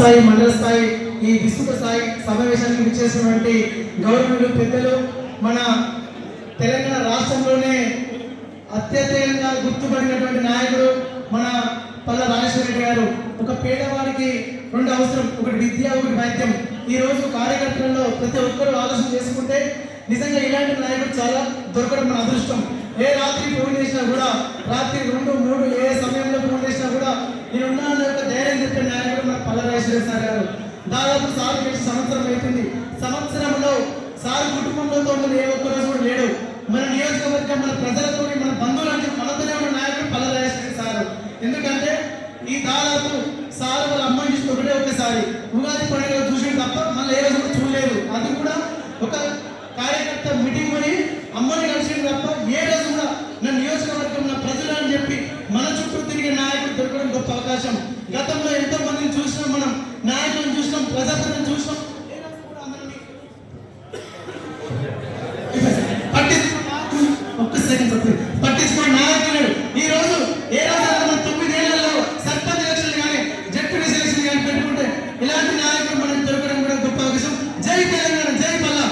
స్థాయి మండల స్థాయి ఈ విస్తృత స్థాయి సమావేశానికి విచ్చేసినటువంటి గవర్నమెంట్ పెద్దలు మన తెలంగాణ రాష్ట్రంలోనే అత్యధికంగా గుర్తుపడినటువంటి నాయకుడు మన పల్ల రాజేశ్వర గారు. ఒక పేదవాడికి రెండు అవసరం ఒకటి విద్య ఒకటి వైద్యం. ఈ రోజు కార్యకర్తలలో ప్రతి ఒక్కరూ ఆలోచన చేసుకుంటే నిజంగా ఇలాంటి నాయకుడు చాలా దొరకడం మన అదృష్టం. ఏ రాత్రి ఫోన్ చేసినా కూడా రాత్రి రెండు మూడు ఏ సమయంలో ఫోన్ చేసినా కూడా నేను ఉన్నాను యొక్క ధైర్యం చెప్పే నాయకుడు చేశారు గారు. దాదాపు సార్ కలిసి సంవత్సరం అవుతుంది సంవత్సరంలో సార్ కుటుంబంలో ఉన్నది ఏ ఒక్క రోజు కూడా లేడు. మన నియోజకవర్గం మన ప్రజలతో మన బంధువులంటే మనతోనే ఉన్న నాయకుడు పల్ల సార్. ఎందుకంటే ఈ దాదాపు సార్ వాళ్ళ అమ్మని చూసి ఒకటే ఒకసారి ఉగాది పండుగ చూసిన తప్ప మళ్ళీ ఏ రోజు కూడా చూడలేదు. అది కూడా ఒక కార్యకర్త మీటింగ్ కొని అమ్మని కలిసింది తప్ప ఏ రోజు కూడా నా నియోజకవర్గం నా ప్రజలు అని చెప్పి మన చుట్టూ తిరిగే నాయకుడు దొరకడం గొప్ప అవకాశం. చూసినాం ప్రజాతంత్రం చూసినాం. ఒక్క సెకండ్ ఈ రోజు ఏ రాజాలో తొమ్మిదేళ్ళలో సర్పంచ్ ఎలక్షన్ కానీ జడ్పీ సెలక్షన్ కానీ పెట్టుకుంటే ఇలాంటి నాయకుడు మనం దొరకడం కూడా గొప్ప జై తెలంగాణ జై పల్లా